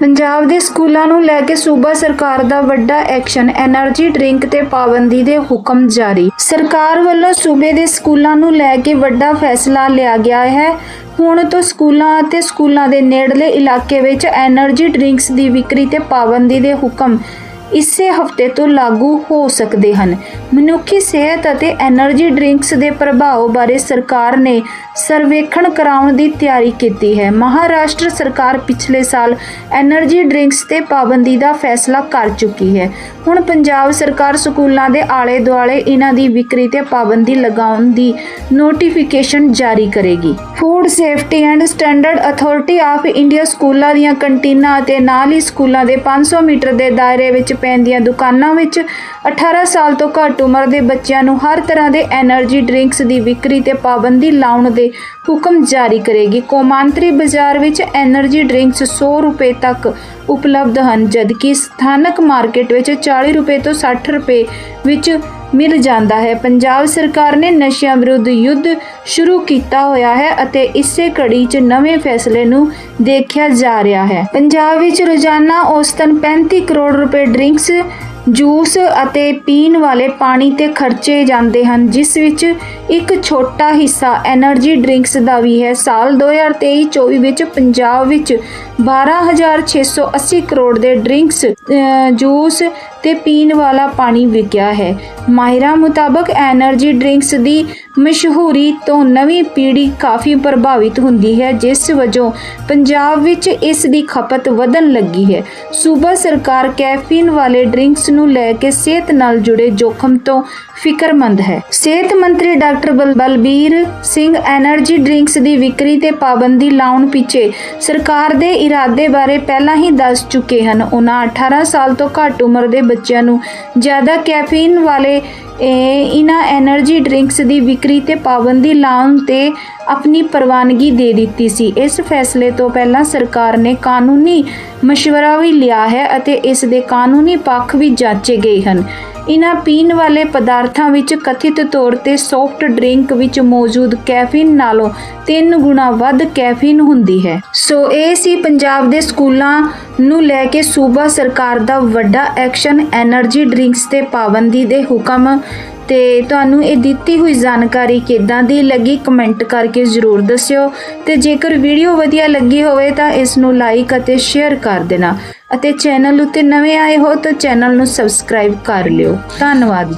ਪੰਜਾਬ ਦੇ ਸਕੂਲਾਂ ਨੂੰ ਲੈ ਕੇ ਸੂਬਾ ਸਰਕਾਰ ਦਾ ਵੱਡਾ ਐਕਸ਼ਨ એનર્ਜੀ ਡਰਿੰਕ ਤੇ ਪਾਬੰਦੀ ਦੇ ਹੁਕਮ ਜਾਰੀ। ਸਰਕਾਰ ਵੱਲੋਂ ਸੂਬੇ ਦੇ ਸਕੂਲਾਂ ਨੂੰ ਲੈ ਕੇ ਵੱਡਾ ਫੈਸਲਾ ਲਿਆ ਗਿਆ ਹੈ। ਹੁਣ ਤੋਂ ਸਕੂਲਾਂ ਅਤੇ ਸਕੂਲਾਂ ਦੇ ਨੇੜਲੇ ਇਲਾਕੇ ਵਿੱਚ એનર્ਜੀ ਡਰਿੰਕਸ ਦੀ ਵਿਕਰੀ ਤੇ ਪਾਬੰਦੀ ਦੇ ਹੁਕਮ ਇਸੇ ਹਫ਼ਤੇ ਤੋਂ ਲਾਗੂ ਹੋ ਸਕਦੇ ਹਨ। ਮਨੁੱਖੀ ਸਿਹਤ ਅਤੇ એનર્ਜੀ ਡਰਿੰਕਸ ਦੇ ਪ੍ਰਭਾਵ ਬਾਰੇ ਸਰਕਾਰ ਨੇ ਸਰਵੇਖਣ ਕਰਾਉਣ ਦੀ ਤਿਆਰੀ ਕੀਤੀ ਹੈ। ਮਹਾਰਾਸ਼ਟਰ ਸਰਕਾਰ ਪਿਛਲੇ ਸਾਲ એનર્ਜੀ ਡਰਿੰਕਸ ਤੇ ਪਾਬੰਦੀ ਦਾ ਫੈਸਲਾ ਕਰ ਚੁੱਕੀ ਹੈ। ਹੁਣ ਪੰਜਾਬ ਸਰਕਾਰ ਸਕੂਲਾਂ ਦੇ ਆਲੇ ਦੁਆਲੇ ਇਹਨਾਂ ਦੀ ਵਿਕਰੀ ਤੇ ਪਾਬੰਦੀ ਲਗਾਉਣ ਦੀ ਨੋਟੀਫਿਕੇਸ਼ਨ ਜਾਰੀ ਕਰੇਗੀ। Food safety and standard authority of India ਸਕੂਲਾਂ ਦੀਆਂ ਕੰਟੀਨਾਂ ਅਤੇ ਨਾਲ ਹੀ ਸਕੂਲਾਂ ਦੇ 500 ਮੀਟਰ ਦੇ ਦਾਇਰੇ ਵਿੱਚ ਪੈਂਦੀਆਂ ਦੁਕਾਨਾਂ ਵਿੱਚ 18 ਸਾਲ ਤੋਂ ਘੱਟ ਉਮਰ ਦੇ ਬੱਚਿਆਂ ਨੂੰ ਹਰ ਤਰ੍ਹਾਂ ਦੇ એનર્ਜੀ ਡਰਿੰਕਸ ਦੀ ਵਿਕਰੀ ਤੇ ਪਾਬੰਦੀ ਲਾਉਣ ਦੇ ਹੁਕਮ ਜਾਰੀ ਕਰੇਗੀ। ਕੌਮਾਂਤਰੀ ਬਾਜ਼ਾਰ ਵਿੱਚ એનર્ਜੀ ਡਰਿੰਕਸ 100 ਰੁਪਏ ਤੱਕ ਉਪਲਬਧ ਹਨ, ਜਦਕਿ ਸਥਾਨਕ ਮਾਰਕੀਟ ਵਿੱਚ 40 ਰੁਪਏ ਤੋਂ 60 ਰੁਪਏ ਵਿੱਚ ਮਿਲ ਜਾਂਦਾ ਹੈ। ਪੰਜਾਬ ਸਰਕਾਰ ਨੇ ਨਸ਼ਿਆਂ ਵਿਰੁੱਧ ਯੁੱਧ ਸ਼ੁਰੂ ਕੀਤਾ ਹੋਇਆ ਹੈ ਅਤੇ ਇਸੇ ਘੜੀ 'ਚ ਨਵੇਂ ਫੈਸਲੇ ਨੂੰ ਦੇਖਿਆ ਜਾ ਰਿਹਾ ਹੈ। ਪੰਜਾਬ ਵਿੱਚ ਰੋਜ਼ਾਨਾ ਔਸਤਨ 35 ਕਰੋੜ ਰੁਪਏ ਡਰਿੰਕਸ, ਜੂਸ ਅਤੇ ਪੀਣ ਵਾਲੇ ਪਾਣੀ ਤੇ ਖਰਚੇ ਜਾਂਦੇ ਹਨ, ਜਿਸ ਵਿੱਚ ਇੱਕ ਛੋਟਾ ਹਿੱਸਾ એનર્ਜੀ ਡਰਿੰਕਸ ਦਾ ਵੀ ਹੈ। ਸਾਲ 2023-24 ਵਿੱਚ ਪੰਜਾਬ ਵਿੱਚ 12680 ਕਰੋੜ ਦੇ ਡਰਿੰਕਸ ਜੂਸ ਤੇ ਪੀਣ ਵਾਲਾ ਪਾਣੀ ਵਿਕਿਆ ਹੈ। ਮਾਹਿਰਾਂ ਮੁਤਾਬਕ એનર્ਜੀ ਡਰਿੰਕਸ ਦੀ ਮਸ਼ਹੂਰੀ ਤੋਂ ਨਵੀਂ ਪੀੜ੍ਹੀ ਕਾਫੀ ਪ੍ਰਭਾਵਿਤ ਹੁੰਦੀ ਹੈ, ਜਿਸ ਵਜੋਂ ਪੰਜਾਬ ਵਿੱਚ ਇਸ ਦੀ ਖਪਤ ਵਧਣ ਲੱਗੀ ਹੈ। ਸੂਬਾ ਸਰਕਾਰ ਕੈਫੀਨ ਵਾਲੇ ਡਰਿੰਕਸ ਨੂੰ ਲੈ ਕੇ ਸਿਹਤ ਨਾਲ ਜੁੜੇ ਜੋਖਮ ਤੋਂ ਫਿਕਰਮੰਦ ਹੈ। ਸਿਹਤ ਮੰਤਰੀ doctor Balbir Singh energy drinks ਦੀ ਵਿਕਰੀ ਤੇ ਪਾਬੰਦੀ ਲਾਉਣ ਪਿੱਛੇ ਸਰਕਾਰ ਦੇ ਇਰਾਦੇ ਬਾਰੇ ਪਹਿਲਾਂ ਹੀ ਦੱਸ ਚੁੱਕੇ ਹਨ। ਉਹਨਾਂ 18 ਸਾਲ ਤੋਂ ਘੱਟ ਉਮਰ ਦੇ ਬੱਚਿਆਂ ਨੂੰ। ਜ਼ਿਆਦਾ ਕੈਫੀਨ ਵਾਲੇ ਇਹਨਾਂ એનર્ਜੀ ਡਰਿੰਕਸ ਦੀ ਵਿਕਰੀ ਤੇ ਪਾਬੰਦੀ ਲਾਉਣ ਤੇ ਆਪਣੀ ਪ੍ਰਵਾਨਗੀ ਦੇ ਦਿੱਤੀ ਸੀ। ਇਸ ਫੈਸਲੇ ਤੋਂ ਪਹਿਲਾਂ ਸਰਕਾਰ ਨੇ ਕਾਨੂੰਨੀ مشورہ ਵੀ ਲਿਆ ਹੈ ਅਤੇ ਇਸ ਦੇ ਕਾਨੂੰਨੀ ਪੱਖ ਵੀ ਜਾਂਚੇ ਗਏ ਹਨ। ਇਨ੍ਹਾਂ ਪੀਣ ਵਾਲੇ ਪਦਾਰਥਾਂ ਵਿੱਚ ਕਥਿਤ ਤੌਰ ਤੇ ਸੌਫਟ ਡਰਿੰਕ ਵਿੱਚ ਮੌਜੂਦ ਕੈਫੀਨ ਨਾਲੋਂ 3 ਗੁਣਾ ਵੱਧ ਕੈਫੀਨ ਹੁੰਦੀ ਹੈ। ਸੋ ਇਹ ਸੀ ਪੰਜਾਬ ਦੇ ਸਕੂਲਾਂ ਨੂੰ ਲੈ ਕੇ ਸੂਬਾ ਸਰਕਾਰ ਦਾ ਵੱਡਾ ਐਕਸ਼ਨ એનર્ਜੀ ਡਰਿੰਕਸ ਤੇ ਪਾਬੰਦੀ ਦੇ ਹੁਕਮ ਤੇ ਤੁਹਾਨੂੰ ਇਹ ਦਿੱਤੀ ਹੋਈ ਜਾਣਕਾਰੀ ਕਿਦਾਂ ਦੀ ਲੱਗੀ ਕਮੈਂਟ ਕਰਕੇ ਜ਼ਰੂਰ ਦੱਸਿਓ ਤੇ ਜੇਕਰ ਵੀਡੀਓ ਵਧੀਆ ਲੱਗੀ ਹੋਵੇ ਤਾਂ ਇਸ ਨੂੰ ਲਾਈਕ ਅਤੇ ਸ਼ੇਅਰ ਕਰ ਦੇਣਾ ਅਤੇ ਚੈਨਲ ਉੱਤੇ ਨਵੇਂ ਆਏ ਹੋ ਤਾਂ ਚੈਨਲ ਨੂੰ ਸਬਸਕ੍ਰਾਈਬ ਕਰ ਲਿਓ। ਧੰਨਵਾਦ